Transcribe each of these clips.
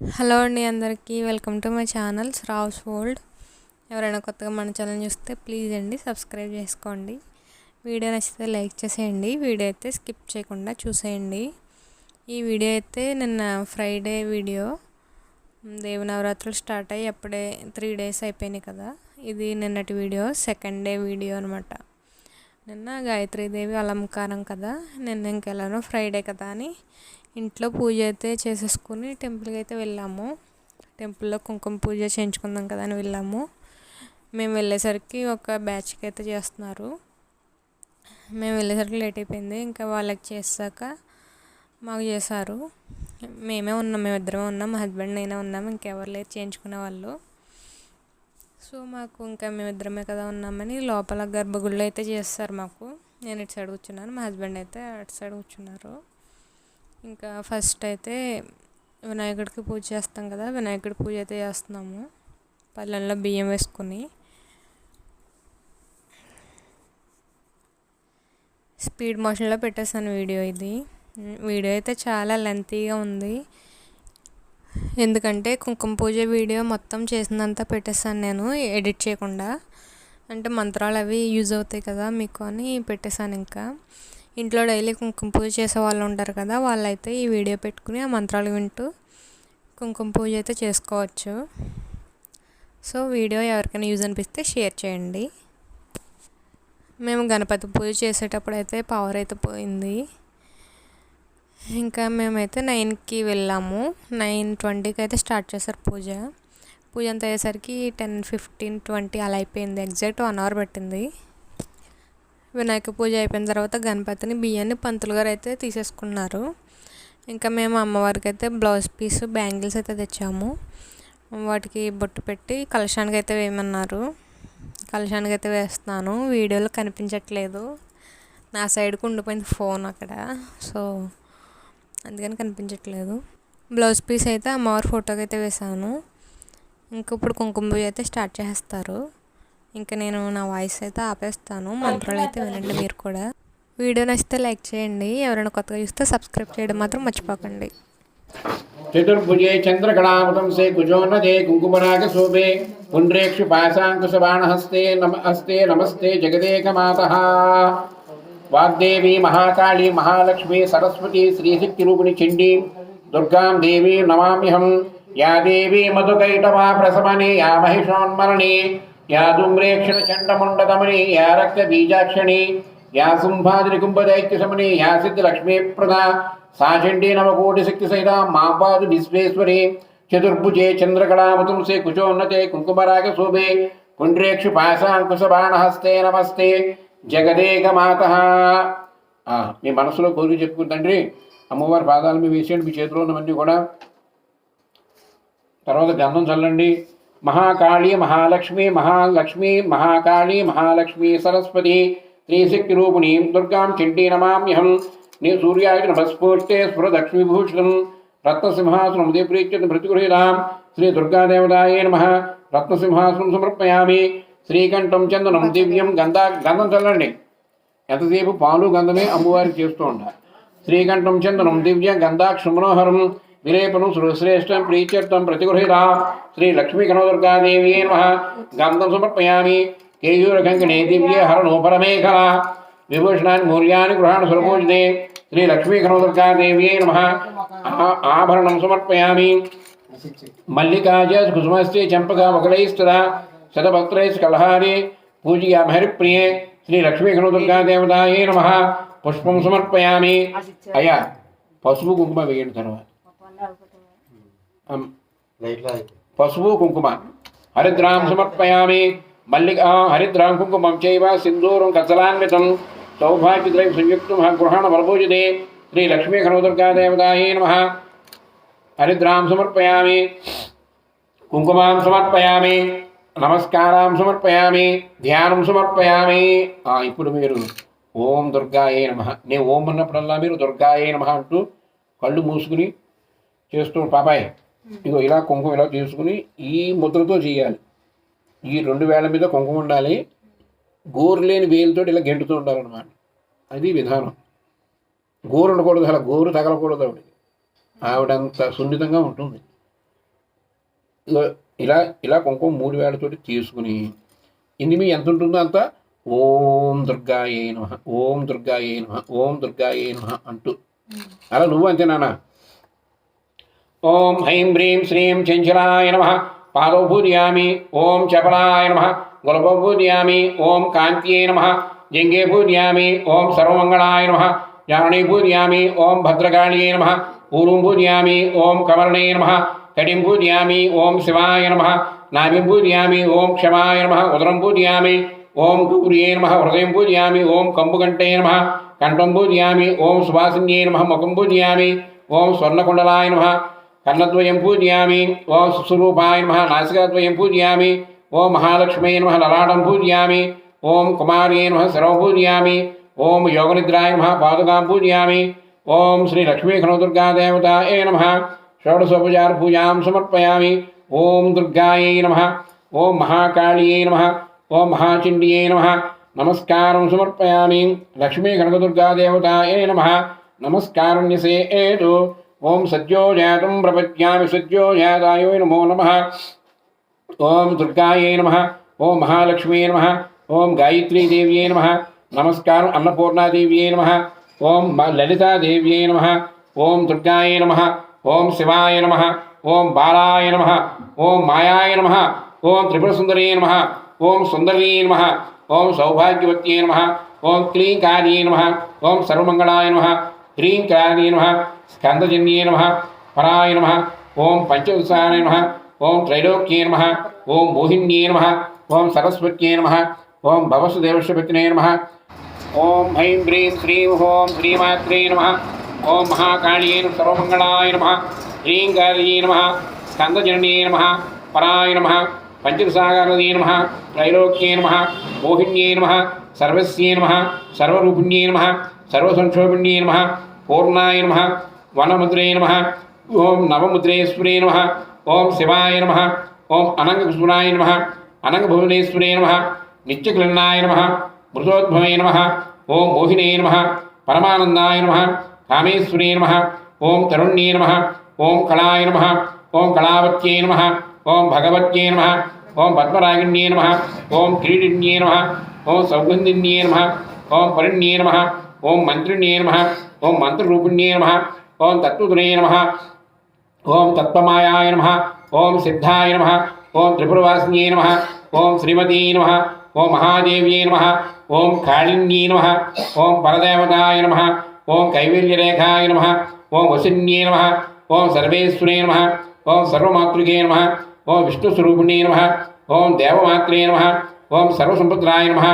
Hello అండి అందరికీ welcome to my channel Rao's world. ఎవరైనా కొత్తగా మన ఛానల్ చూస్తే ప్లీజ్ అండి సబ్స్క్రైబ్ చేసుకోండి. వీడియో నచ్చితే లైక్ చేసేయండి వీడియో అయితే స్కిప్ చేయకుండా చూసేయండి. ఈ వీడియో అయితే నిన్న ఫ్రైడే వీడియో. దేవి నవరాత్రులు స్టార్ట్ అయ్యి అప్పుడే త్రీ డేస్ అయిపోయినాయి కదా. ఇది నిన్నటి వీడియో సెకండ్ డే వీడియో అనమాట నిన్న గాయత్రీదేవి అలంకారం కదా నిన్న ఇంకెలానో ఫ్రైడే కదా అని ఇంట్లో పూజ అయితే చేసేసుకుని టెంపుల్కి అయితే వెళ్ళాము. టెంపుల్లో కుంకుమ పూజ చేయించుకుందాం కదా అని వెళ్ళాము. మేము వెళ్ళేసరికి ఒక బ్యాచ్కి అయితే చేస్తున్నారు. మేము వెళ్ళేసరికి లేట్ అయిపోయింది. ఇంకా వాళ్ళకి చేసాక మాకు చేశారు. మేమే ఉన్నాం మేమిద్దరమే ఉన్నాం మా హస్బెండ్ అయినా ఉన్నాం ఇంకెవరు లేదు చేయించుకునే వాళ్ళు. సో మాకు ఇంకా మేమిద్దరమే కదా ఉన్నామని లోపల గర్భగుడిలో అయితే చేస్తారు మాకు. నేను ఇటు సైడ్ కూర్చున్నాను మా హస్బెండ్ అయితే అటు సైడ్ కూర్చున్నారు. ఇంకా ఫస్ట్ అయితే వినాయకుడికి పూజ చేస్తాం కదా వినాయకుడి పూజ అయితే చేస్తున్నాము. పళ్ళెంలో బియ్యం వేసుకుని. స్పీడ్ మోషన్లో పెట్టేసాను వీడియో ఇది. వీడియో అయితే చాలా లెంతీగా ఉంది. ఎందుకంటే కుంకుమ పూజ వీడియో మొత్తం చేసిందంతా పెట్టేసాను నేను ఎడిట్ చేయకుండా. అంటే మంత్రాలు అవి యూజ్ అవుతాయి కదా మీకు అని పెట్టేశాను ఇంకా. ఇంట్లో డైలీ కుంకుమ పూజ చేసే వాళ్ళు ఉంటారు కదా వాళ్ళైతే ఈ వీడియో పెట్టుకుని ఆ మంత్రాలు వింటూ కుంకుమ పూజ అయితే చేసుకోవచ్చు. సో వీడియో ఎవరికైనా యూజ్ అనిపిస్తే షేర్ చేయండి. మేము గణపతి పూజ చేసేటప్పుడు అయితే పవర్ అయితే పోయింది. ఇంకా మేమైతే నైన్కి వెళ్ళాము. నైన్ ట్వంటీకి అయితే స్టార్ట్ చేశారు పూజ. పూజ అంతా అయ్యేసరికి టెన్ ఫిఫ్టీన్ ట్వంటీ అలా అయిపోయింది. ఎగ్జాక్ట్ వన్ అవర్ పట్టింది. వినాయక పూజ అయిపోయిన తర్వాత గణపతిని బియ్యాన్ని పంతులు గారు అయితే తీసేసుకున్నారు. ఇంకా మేము అమ్మవారికి అయితే బ్లౌజ్ పీస్ బ్యాంగిల్స్ అయితే తెచ్చాము. వాటికి బొట్టు పెట్టి కలశానికి అయితే వేయమన్నారు. కలశానికి అయితే వేస్తున్నాను. వీడియోలో కనిపించట్లేదు. నా సైడ్కి ఉండిపోయింది ఫోన్ అక్కడ. సో అందుకని కనిపించట్లేదు. బ్లౌజ్ పీస్ అయితే అమ్మవారి ఫోటోకి అయితే వేశాను. ఇంకా ఇప్పుడు కుంకుమ పూజ అయితే స్టార్ట్ చేస్తారు. ఇంకా నేను నా వాయిస్ అయితే ఆపేస్తాను. మంత్రాలు అయితే వినండి మీరు కూడా. వీడియో నచ్చితే లైక్ చేయండి. ఎవరైనా కొత్తగా చూస్తే సబ్స్క్రైబ్ చేయడం మాత్రం మర్చిపోకండి. చతుర్భుజే చంద్రకళామతంసే కుజోన్నదే కుంకుమరాగశోభే పుండ్రేక్షు పాశాంకుశబాణహస్తే నమ హస్తే నమస్తే జగదేకమాతः. వాగ్దేవి మహాకాళీ మహాలక్ష్మి సరస్వతి శ్రీశక్తిరూపిణి చండీ దుర్గాం దేవీ నమామ్యహం. యా దేవీ మధుకైటవా ప్రసమని యా మహిషోన్మరణి యా బీజాక్షణి యా రక్తబీజాక్షణి యా సింహాద్రికుంభదైత్యశమణి యా సిద్ధిలక్ష్మీప్రద సా శక్తి సహిత మాపాదు విశ్వేశ్వరి చతుర్భుజే చంద్రకళాముతుంసే కుచోన్నతే కుంకుమరాగ శోభే కుండ్రేక్షు పాశాంకుశబాణహస్తే నమస్తే జగదేకమాత. మీ మనసులో కోరిక చెప్పుకుందండి అమ్మవారి పాదాలు మీ వేసేయండి మీ చేతిలో ఉన్నవన్నీ కూడా. తర్వాత గంధం చల్లండి. మహాకాళి మహాలక్ష్మి మహాలక్ష్మి మహాకాళి మహాలక్ష్మి సరస్వతి త్రిశక్తి రూపిణీ దుర్గాం చండీ నమామ్యహం నీ సూర్యాయ నమస్ఫూర్తే స్ఫురదక్ష్మీభూషణం రత్నసింహాసనం ఉదయప్రీత్య ప్రతిగృహీతాం శ్రీ దుర్గాదేవతాయే నమ రత్నసింహాసనం సమర్పయామి శ్రీకంఠం చందనం దివ్యం గంధా గంధం చల్లండి. ఎంతసేపు పాలు గంధమే అమ్మవారికి చేస్తూ ఉండాలి. శ్రీకంఠం చందనం దివ్య గంధాక్ష మనోహరం విలేపనం సుశ్రేష్టం ప్రీత్యర్థం ప్రతిగృహీతా. శ్రీ లక్ష్మీ కనోదుర్గాదేవి నమ. గంధం సమర్పయామి. కేయూరకంకణే దివ్యే హరణో పరమేఖల విభూషణాన్ని మూల్యాన్ని గృహాన్ని సురపూజితే శ్రీ లక్ష్మీ కనోదుర్గాదేవ్యై నమ. ఆభరణం సమర్పయామి. మల్లికాజ కుసుమస్తే చంపక మకరైస్తదా శతభక్త్రైస్ కలహారి. పూజయామి హరిప్రియే శ్రీ లక్ష్మీ కనోదుర్గాదేవతాయే నమ. పుష్పం సమర్పయామి. అయ్యా పసుపు కుంకుమ వేయండి తర్వాత. పసుపు కుంకుమ హరిద్రాం సమర్పయామి మల్లిక హరిద్రాం కుంకుమం చైవ సింధూరం కచలాన్వితం సౌభాగ్యద్రై సంయుక్తం గృహణ బలభూజితే శ్రీ లక్ష్మీ కనోదుర్గాదేవతాయే నమ హరిద్రాం సమర్పయామి కుంకుమాం సమర్పయామి నమస్కారం సమర్పయామి ధ్యానం సమర్పయామి ఇప్పుడు మీరు ఓం దుర్గాయే నమ। నేను ఓం అన్నప్పుడల్లా మీరు దుర్గాయే నమ అంటూ కళ్ళు మూసుకుని చేస్తూ పాపాయ్ ఇగో ఇలా కుంకుమ ఇలా తీసుకుని ఈ ముద్రతో చేయాలి. ఈ రెండు వేల మీద కుంకుమ ఉండాలి. గోరు లేని వేలుతో ఇలా గెంటుతూ ఉండాలన్నమాట. అది విధానం. గోరు ఉండకూడదు అలా గోరు తగలకూడదు ఆవిడ ఆవిడంత సున్నితంగా ఉంటుంది. ఇలా ఇలా కుంకుమ మూడు వేలతోటి తీసుకుని ఇనిమి ఎంత ఉంటుందో అంత ఓం దుర్గాయే నమ ఓం దుర్గాయే నమ ఓం దుర్గాయే నమ అంటూ. అలా నువ్వు అంతే నాన్న. ఓం హ్రీం హ్రీం శ్రీం చంచలాయ నమ పాదౌ పూజయామి ఓం చపలాయ నమ గులపౌ పూజయామి ఓం కాంత్యే నమ జంగే పూజయామి ఓం సర్వమంగళాయ నమ జాననే పూజయామి ఓం భద్రకాళియే నమ ఊరుం పూజయామి ఓం కమరణే నమ కటిం పూజయామి ఓం శివాయ నమ నాభిం పూజయామి ఓం క్షమాయ నమ ఉదరం పూజయామి ఓం గౌర్యే నమ హృదయం పూజయామి ఓం కంబుకంఠే నమ కంఠం పూజయామి ఓం సువాసిన్యే నమ ముఖం పూజయామి ఓం స్వర్ణకుండలాయ నమ కర్ణద్వయం పూజయామి ఓం సుస్వరూపాయ నమ నాసికాద్వయం పూజయామి ఓం మహాలక్ష్మీ నమ లలాటం పూజయామి ఓం కుమార్యే నమ శరవ పూజయామి ఓం యోగనిద్రాయ నమ పాదుకాం పూజయామి ఓం శ్రీ లక్ష్మీ దేవతాయ నమ షోడశోపచార పూజాం సమర్పయామి ఓం దుర్గాయై నమ ఓం మహాకాళియై నమ ఓం మహాచిండియై నమ నమస్కారం సమర్పయామి లక్ష్మీ కనకదుర్గాదేవతాయ నమ నమస్కారం నిసేతు ఓం సద్యో జాతం ప్రపద్యామి సద్యో నమో నమ ఓం దుర్గాయై నమ ఓం మహాలక్ష్మీ నమ ఓం గాయత్రీదేవ్యై నమ నమస్కారం అన్నపూర్ణాదేవ్యై నమ ఓం మ- లలితాదేవ్యై నమ ఓం దుర్గాయై నమ ఓం శివాయ నమ ఓం బాలాయ నమ ఓం మాయాయ నమ ఓం త్రిపురసుందరే నమ ఓం సుందరీ నమ ఓం సౌభాగ్యవత్యై నమ ఓం క్లీంకార్యై నమ ఓం సర్వమంగళాయ నమ హ్రీంకార్యై నమ స్కందజన్యే నమ పరాయ నమ ఓం పంచవత్సాయ నమ ఓం త్రైలోక్యే నమ ఓం మోహిన్యే నమ ఓం సరస్వత్యే నమ ఓం భవసుదేవశ్వపతినే నమ ఓం హ్రీం హ్రీం శ్రీం ఓం శ్రీమాత్రే నమ ఓం మహాకాళీయ నమ సర్వమంగళాయ నమ హ్రీంకార్యే నమ స్కందజననే నమ పరాయ నమ పంచసాగరదే నమ త్రైలోక్యే నమ మోహిన్యే నమ సర్వస్యే నమ సర్వరూపిణ్యే నమ సర్వసంక్షోభిణ్యే నమ పూర్ణాయ నమ వనముద్రే నమ ఓం నవముద్రేశ్వరే నమ ఓం శివాయ నమ ఓం అనంగసురాయ నమ అనంగభువనేశ్వరే నమ నిత్యక్లిన్నాయ నమ మృతోద్భవే నమ ఓం మోహినే నమ పరమానందాయ నమ కామేశ్వరే నమ ఓం తరుణ్యే నమ ఓం కళాయ నమ ఓం కళావత్యే నమ ఓం భగవత్యే నమ ఓం పద్మరాగిణ్యే నమ ఓం క్రీడిన్యే నమ ఓం సౌగంధిన్యే నమ ఓం పరిణ్యే నమ ఓం మంత్రిణ్యే నమ ఓం మంత్రరూపిణ్యే నమ ఓం తత్వదునే నమ ఓం తత్వమాయాయ నమ ఓం సిద్ధాయ నమ ఓం త్రిపురవాసిన్యే నమ ఓం శ్రీమతీ నమ ఓం మహాదేవ్యే నమ ఓం కాళిన్యే నమ ఓం పరదేవతాయ నమ ఓం కైవల్యరేఖాయ నమ ఓం వసిన్యే నమ ఓం సర్వేశ్వరే నమ ఓం సర్వమాతృకే నమ ఓం విష్ణుస్వరూపిణే నమ ఓం దేవమాత్రే నమ ఓం సర్వసంపుత్రాయ నమ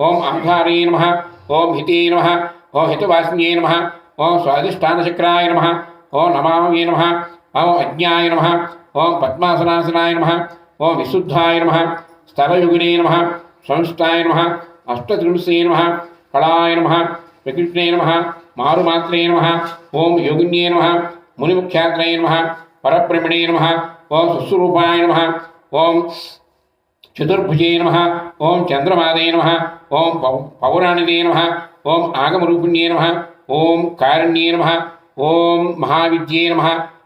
ఓం ఆధారే నమ ఓం హితే నమ ఓ హితవాసిన్యే నమ ఓం స్వాధిష్టానచక్రాయ నమ ఓం నమామి నమ ఓం అజ్ఞాయ నమ ఓం పద్మాసనాసనాయ నమ ఓం విశుద్ధాయ నమ స్థలయుగినే నమ సంస్థాయ నమ అష్టత్రింశే నమ కళాయ నమ ప్రకృష్ణే నమ మారుమాత్రే నమ ఓం యోగిన్యే నమ మునిముఖ్యాత్రే నమ పరబ్రహ్మణే నమ ఓం సుస్వరూపాయ నమ ఓం చతుర్భుజే నమ ఓం చంద్రమాదే నమ ఓం పౌ పౌరాణిదే నమ ఓం ఆగమరూపిణ్యే నమ ఓం కారుణ్యే నమ ఓం మహావిద్యే నమ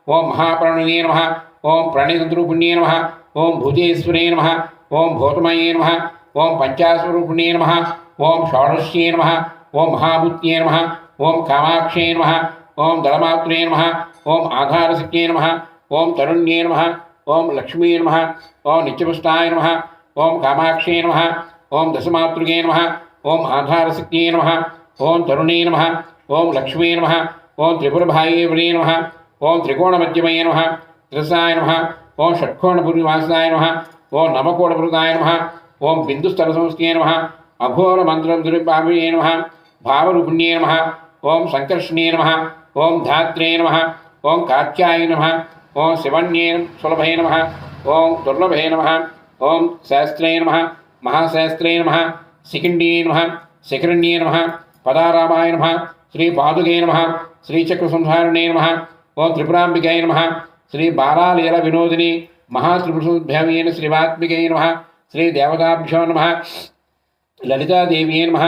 ఓం మహాప్రాణినే నమ ఓం ప్రణయతంత్రూపిణ్యే నమ ఓం భుజేశ్వరే నమ ఓం భూతమయే నమ ఓం పంచాస్వరూపిణ్యే నమ ఓం షోడశ్యే నమ ఓం మహాభూత్యే నమ ఓం కామాక్షే నమ ఓం దళమాత్రే నమ ఓం ఆధారశక్తే నమ ఓం తరుణ్యే నమ ఓం లక్ష్మీ నమ ఓం నిత్యపుష్టాయ నమ ఓం కామాక్షే నమ ఓం దశమాతృగే నమ ఓం ఆధారశక్తే నమ ఓం తరుణే నమ ఓం లక్ష్మీ నమ ఓం త్రిపురభాయేవరే నమ ఓం త్రికోణమధ్యమయ నమ త్రిసాయ నమ ఓం షట్కోణపురివాసాయ నమ ఓం నవకోణపురుదాయ నమ ఓం బిందుస్థల సంస్థే నమ అఘోర మంత్రం దుర్భావే నమ భావరూపిణ్యే నమ ఓం సంకర్షణే నమ ఓం ధాత్రే నమ ఓం కాత్యాయ నమ ఓం శివన్యే సులభే నమ ఓం దుర్లభే నమ ఓం శాస్త్రే నమ మహాశాస్త్రే నమ శిఖిండే నమ శిఖరణ్యే నమ పదారామాయ నమ శ్రీ పాదుకే నమ శ్రీచక్రసంహారిణే నమ ఓం త్రిపురాంబికాయ నమ శ్రీ బాలాలీల వినోదిని మహాత్రిపురుషోద్భవైన శ్రీవాత్మికై నమ శ్రీ దేవతాభ్యో నమ లలితాదేవ్యే నమ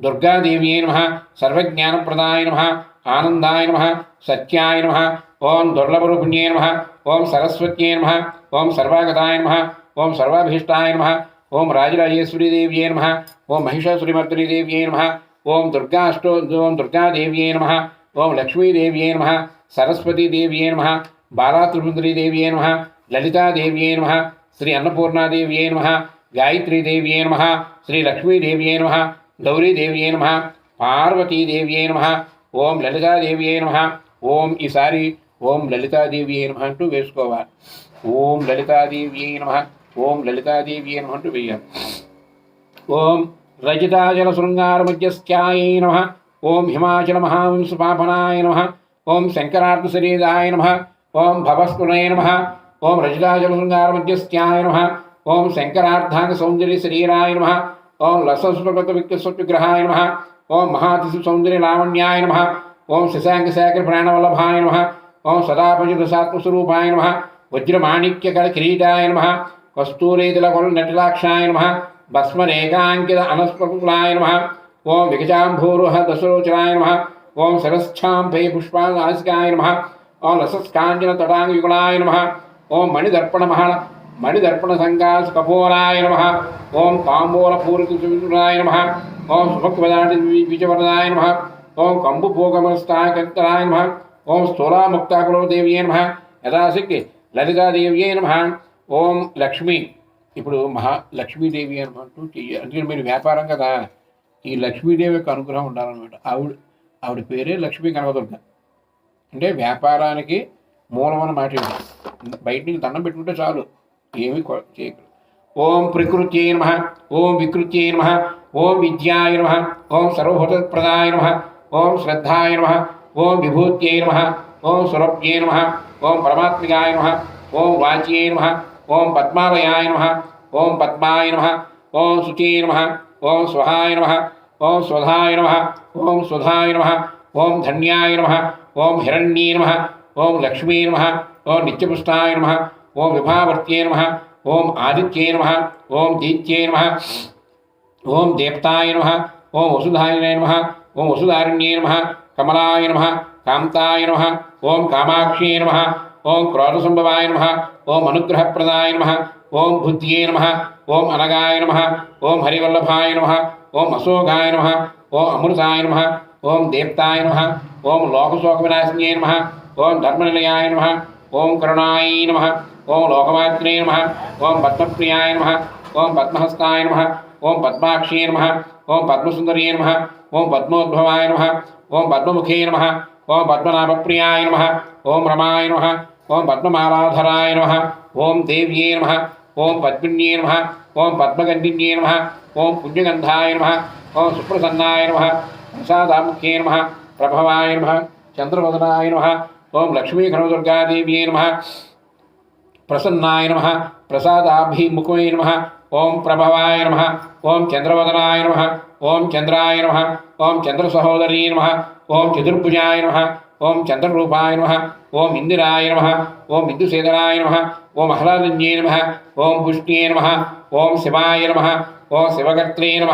దుర్గాదేవ్యే నమ సర్వజ్ఞానప్రదాయ నమ ఆనందాయ నమ సత్యాయ నమ ఓం దుర్లభరూపిణ్యే నమ ఓం సరస్వత్యై నమ ఓం సర్వాగతాయ నమ ఓం సర్వాభీష్టాయ నమ ఓం రాజరాజేశ్వరీదేవ్యై నమ ఓం మహిషాసురిమర్దినీదేవ్యై నమ ఓం దుర్గాష్టో ఓం దుర్గాదేవ్యై నమ ఓం లక్ష్మీదేవ్యై నమ సరస్వతీదేవ్యై నమ బాలాత్రిపుందరీదేవ్యై నమ లలితాదేవ్యై నమ శ్రీ అన్నపూర్ణాదేవ్యై నమ గాయత్రీదేవ్యై నమ శ్రీ లక్ష్మీదేవ్యై నమ గౌరీదేవ్యై నమ పార్వతీదేవ్యై నమ ఓం లలితాదేవ్యై నమ ఓం ఈసారి ఓం లలితాదేవ్యై నమ అంటూ వేసుకోవాలి ఓం లలితాదేవ్యై నమ ఓం లలితాదేవ్యై నమ అంటూ వేయాలి ఓం రజితాచల శృంగార మధ్యస్థ్యాయ నమ ఓం హిమాచల మహావంశపాపనాయ నమ ఓం శంకరార్థ శరీరాయ నమ ఓం భవస్ఫునయ నమ ఓం రజితాచల శృంగార మధ్యస్థ్యాయ నమ ఓం శంకరార్థాంగ సౌందర్య శరీరాయ నమ ఓం లసస్వగత విగ్రహాయ నమ ఓం మహాతిశి సౌందర్య లావణ్యాయ నమ ఓం శశాంక శేఖర ప్రాణవల్లభాయ నమ ఓం సదాపజితసాత్మస్వరూపాయ నమ వజ్రమాణిక్యకర కిరీటాయ నమ కస్తూరేతుల కొల నటిలాక్షాయ నమ భస్మరేకాంకిత అనస్పకులాయ నమ ఓం విగజాంభూరుహ దశరోచనాయ నమ ఓం సరశ్చాంపే పుష్పానాసికాయ నమ ఓం లసస్కాంచన తటాంగయుగళాయ నమ ఓం ఓం లక్ష్మి. ఇప్పుడు మహా లక్ష్మీదేవి అనుకుంటూ చెయ్యాలి అందుకని మీరు వ్యాపారం కదా. ఈ లక్ష్మీదేవి యొక్క అనుగ్రహం ఉండాలన్నమాట. ఆవిడ ఆవిడ పేరే లక్ష్మీ కనకదుర్గ అంటే వ్యాపారానికి మూలమైన మాట బయట నుంచి దండం పెట్టుకుంటే చాలు. ఏమి కొ- చేయకూడదు ఓం ప్రకృత్యై నమ. ఓం వికృత్యై నమ. ఓం విద్యాయ నమ. ఓం సర్వభూతప్రదాయ నమ. ఓం శ్రద్ధాయ నమ. ఓం విభూత్యై నమ. ఓం సురభ్యై నమ. ఓం పరమాత్మికాయ నమ. ఓం వాచ్యై నమ. ఓం పద్మాలయాయ నమ ఓం పద్మాయ నమ ఓం శుచై నమ ఓం స్వహాయ నమ ఓం స్వధాయ నమ ఓం సుధాయ నమ ఓం ధన్యాయ నమ ఓం హిరణ్యే నమ ఓం లక్ష్మీ నమ ఓం నిత్యపుష్టాయ నమ ఓం విభావర్త్యే నమ ఓం ఆదిత్యే నమ ఓం దీత్యే నమ ఓం దేప్తాయ నమ ఓం వసుధాయ నమ ఓం వసుధారణ్యే నమ కమలాయ నమ కాంతాయ నమ ఓం కామాక్షే నమ ఓం క్రోధసంభవాయ నమ ఓం అనుగ్రహప్రదాయ నమ ఓం బుద్ధ్యే నమ ఓం అనగాయ నమ ఓం హరివల్లభాయ నమ ఓం అశోకాయ నమ ఓం అమృతాయ నమ ఓం దేప్తాయ నమ ఓం లోకశోక లోకశోకవినాశిన్యే నమ ఓం ధర్మనిలయాయ నమ ఓం కరుణాయ నమ ఓం లోకమాత్రే నమ ఓం పద్మప్రియాయ నమ ఓం పద్మహస్తాయ నమ ఓం పద్మాక్షే నమ ఓం పద్మసుందరే నమ ఓం పద్మోద్భవాయ నమ ఓం పద్మముఖే నమ ఓం పద్మనాభప్రియాయ నమ ఓం రమాయ నమ ఓం పద్మమాలాధరాయ నమ ఓం దేవ్యే నమ ఓం పద్మిన్యే నమ ఓం పద్మగంధిన్యే నమ ఓం పుణ్యగంధాయ నమ ఓం సుప్రసన్నాయ నమ ప్రసాదాముఖ్యే నమ ప్రభవాయ నమ చంద్రవదనాయ నమ ఓం లక్ష్మీకనదుర్గాదేవ్యే నమ ప్రసన్నాయ నమ ప్రసాదాభిముఖమే నమ ఓం ప్రభవాయ నమ ఓం చంద్రవదనాయ నమ ఓం చంద్రాయ నమ ఓం చంద్రసహోదరీ నమ ఓం చతుర్భుజాయ నమ ఓం చంద్రరూపాయ నమ ఓం ఇందిరాయ నమ ఓం ఇందుసేదరాయ నమ ఓం ఆహ్లాదన్యే నమ ఓం పుష్ణ్యే నమ ఓం శివాయ నమ ఓం శివకర్త్రే నమ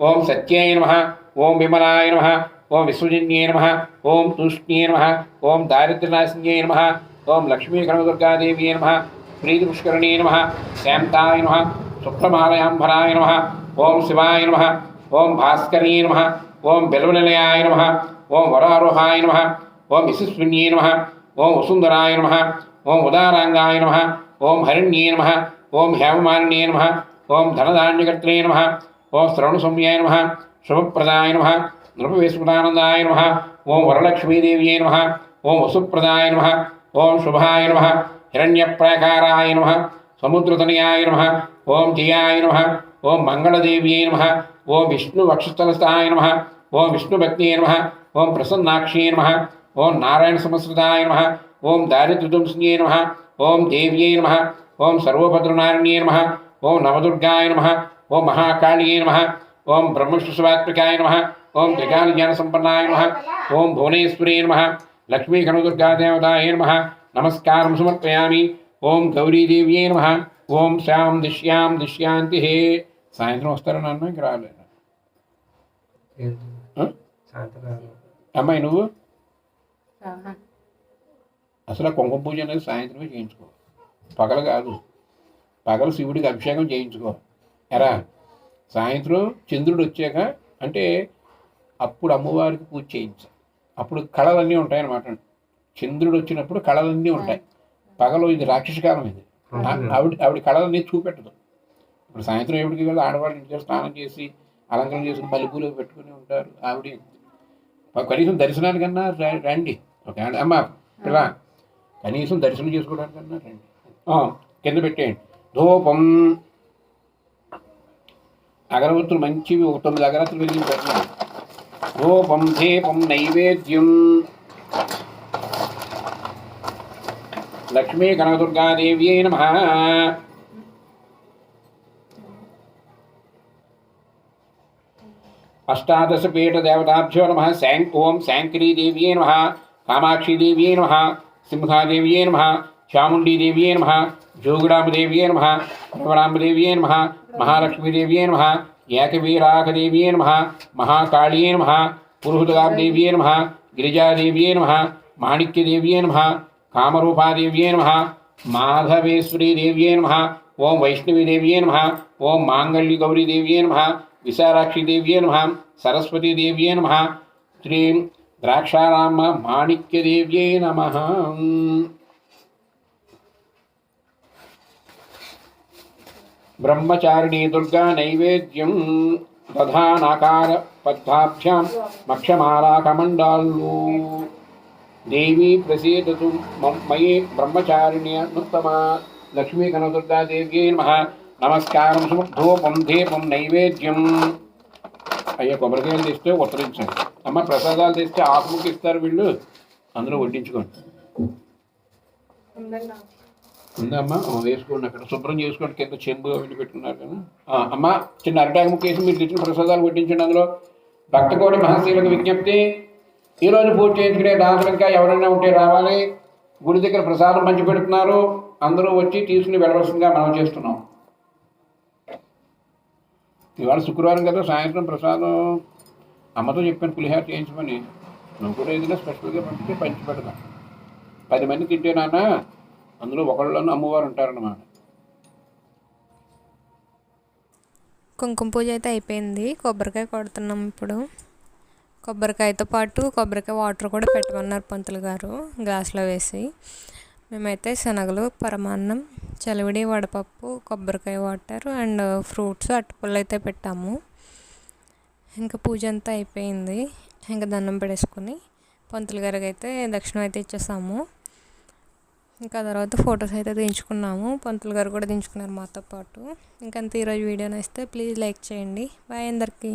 ఓం సత్యాయ నమ ఓం విమలాయ నమ ఓం విశ్వజన్యే నమ ఓం తూష్ణ్యే నమ ఓం దారిద్ర్యనాశిన్యే నమ ఓం లక్ష్మీ కనకదుర్గాదేవ్యే నమ ప్రీతిపుష్కరణే నమ శాంతాయ నమ శుక్రమాలయాంబరాయ నమ ఓం శివాయ నమ ఓం భాస్కర్యే నమ ఓం బెలవనిలయాయ నమ ఓం వరారోహాయ నమ ఓం యశస్విన్యే నమ ఓం వసుంధరాయ నమ ఓం ఉదారాంగాయ నమ ఓం హరిణ్యే నమ ఓం హేమమాలిన్యే నమ ఓం ధనధాన్యకర్త్రే నమ ఓం శ్రవణసౌమ్యాయ నమ శుభప్రదాయ నమ నృపవిస్మృతానందాయ నమ ఓం వరలక్ష్మీదేవ్యే నమ ఓం వసుప్రదాయ నమ ఓం శుభాయ నమ హిరణ్యప్రాకారాయ నమ సముద్రతనయాయ నమ ఓం జయాయ నమ ఓం మంగళదేవ్యే నమ ఓం విష్ణువక్షస్థలస్థాయ నమ ఓం విష్ణుభక్తే నమ ఓం ప్రసన్నాక్షే నమ ఓం నారాయణ సంస్కృతాయ నమ ఓం దారిద్ర్యదుంస్యే నమ ఓం దేవ్యై నమ ఓం సర్వభద్రనారాయణ్యే నమ ఓం నవదుర్గాయ నమ ఓం మహాకాళియే నమ ఓం బ్రహ్మశివాత్మికాయ నమ ఓం త్రికాలజ్ఞానసంపన్నాయ నమ ఓం భువనేశ్వరే నమ లక్ష్మీ కనదుర్గాదేవతాయ నమ నమస్కారం సమర్పయామి ఓం గౌరీదేవ్యే నమ ఓం శ్యాం దిశ్యాం దిశ్యాంతి హే సాయంత్రం వస్తారా నాన్న ఇంక రాలేదు ఆ? సాయంత్రం అమ్మాయి నువ్వు? అసలు ఆ కుంకుమ పూజ అనేది సాయంత్రమే చేయించుకో. పగలు కాదు. పగలు శివుడికి అభిషేకం చేయించుకో. ఎరా సాయంత్రం చంద్రుడు వచ్చాక అంటే అప్పుడు అమ్మవారికి పూజ చేయించాలి అప్పుడు కళలన్నీ ఉంటాయన్నమాట. చంద్రుడు వచ్చినప్పుడు కళలన్నీ ఉంటాయి. పగలు ఇది రాక్షస కాలం ఇది. ఆవిడ ఆవిడ కళలన్నీ చూపెట్టదు. ఇప్పుడు సాయంత్రం ఎప్పటికి వెళ్ళి ఆడవాళ్ళు ఇంట్లో స్నానం చేసి అలంకరణ చేసుకుని మల్లెపూలు పెట్టుకుని ఉంటారు. ఆవిడ ప- కనీసం దర్శనానికన్నా రండి. ఓకే అమ్మ పిల్ల కనీసం దర్శనం చేసుకోవడానికన్నా రండి. కింద పెట్టేయండి. ధూపం. అగరవత్తులు మంచివి ఒక తొమ్మిది అగరవత్తులు వెలిగించి పెట్టండి ధూపం దీపం నైవేద్యం. లక్ష్మీ కనకదుర్గాదేవ్యై నమ. అష్టాదశపీఠదేవతాభ్యో నమ శాం ఓం శాంకరీదేవ్యై నమ కామాక్షీదేవ్యై నమ సింహాదేవ్యై నమ చాముండీదేవ్యై నమ జోగుడామదేవ్యై నమ రమరాంబదేవ్యై నమ మహాలక్ష్మీదేవ్యై నమ ఏకవీరాకదేవ్యై నమ మహాకాళీయై నమ పురుహుతగాదేవ్యై నమ గిరిజాదేవ్యై నమ మాణిక్యదేవ్యై నమ కామరూపాదేవ్యై నమ మాధవేశ్వరీదేవ్యై నమ ఓం వైష్ణవీదేవ్యై నమ ఓం మాంగళ్యగౌరీదేవ్యై నమ విశాలాక్షిదేవ్యై నమ సరస్వతీదేవ్యే నమ శ్రీం ద్రాక్షారామ మాణిక్యదేవ్యే నమ బ్రహ్మచారిణీ దుర్గా నైవేద్యం దధానాకార పద్ధాభ్యాం మక్షమాలాకమండాళ్ళు దేవీ ప్రసీదతు మయి బ్రహ్మచారిణి అనుత్తమ నమ నమస్కారం ధూపం దీపం నైవేద్యం. అయ్యా కొబ్బరికాయలు తెస్తే ఉత్తరించండి అమ్మ ప్రసాదాలు తెస్తే ఆకుముకి ఇస్తారు వీళ్ళు. అందులో వడ్డించుకోండి. ఉందమ్మా ఆ, వేసుకోండి అక్కడ. శుభ్రం చేసుకోండి. కింద చెంబు అవన్నీ పెట్టుకున్నారు కదా. అమ్మ చిన్న అరటాకు ముక్కేసి మీరు తెచ్చిన ప్రసాదాలు వడ్డించండి అందులో. భక్తకోటి మహర్షులకు విజ్ఞప్తి. ఈరోజు పూర్తి చేయించుకునే దాంట్లో ఎవరైనా ఉంటే రావాలి. గుడి దగ్గర ప్రసాదం మంచి పెడుతున్నారు. అందరూ వచ్చి తీసుకుని వెళ్ళవలసిందిగా మనం చేస్తున్నాం. ఇవాళ శుక్రవారం కదా సాయంత్రం ప్రసాదం. అమ్మతో చెప్పాను పులిహార చేయించమని. నువ్వు కూడా ఏదైనా స్పెషల్గా పంపితే పంచి పెడదాం పది మంది తింటే నాన్న అందులో ఒకళ్ళను అమ్మవారు ఉంటారన్నమాట. కుంకుమ పూజ అయితే అయిపోయింది. కొబ్బరికాయ కొడుతున్నాం ఇప్పుడు. కొబ్బరికాయతో పాటు కొబ్బరికాయ వాటర్ కూడా పెట్టమన్నారు పంతులు గారు గ్లాస్లో వేసి. మేమైతే శనగలు పరమాన్నం చలివిడి వడపప్పు కొబ్బరికాయ వాటర్ అండ్ ఫ్రూట్స్ అట్టుపళ్ళు అయితే పెట్టాము. ఇంకా పూజ అంతా అయిపోయింది. ఇంకా దండం పెట్టేసుకుని పంతులు గారికి అయితే దక్షిణం అయితే ఇచ్చేసాము. ఇంకా తర్వాత ఫొటోస్ అయితే దించుకున్నాము. పంతులు గారు కూడా దించుకున్నారు మాతో పాటు. ఇంకంత ఈరోజు వీడియో నచ్చితే ప్లీజ్ లైక్ చేయండి. బాయ్ అందరికీ.